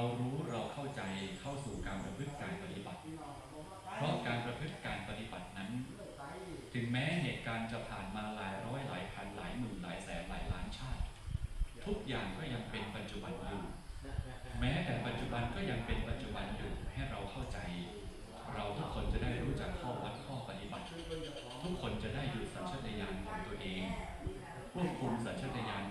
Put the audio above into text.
เรารู้เราเข้าใจเข้าสู่การประพฤติการปฏิบัติ เพราะการประพฤติการปฏิบัตินั้น ถึงแม้เหตุการณ์จะผ่านมาหลายร้อยหลายพันหลายหมื่นหลายแสนหลายล้านชาติ ทุกอย่างก็ยังเป็นปัจจุบันอยู่ แม้แต่ปัจจุบันก็ยังเป็นปัจจุบันอยู่ให้เราเข้าใจ เราทุกคนจะได้รู้จักข้อวัดข้อปฏิบัติ ทุกคนจะได้หยุดสัญชาตญาณของตัวเองควบคุมสัญชาตญาณ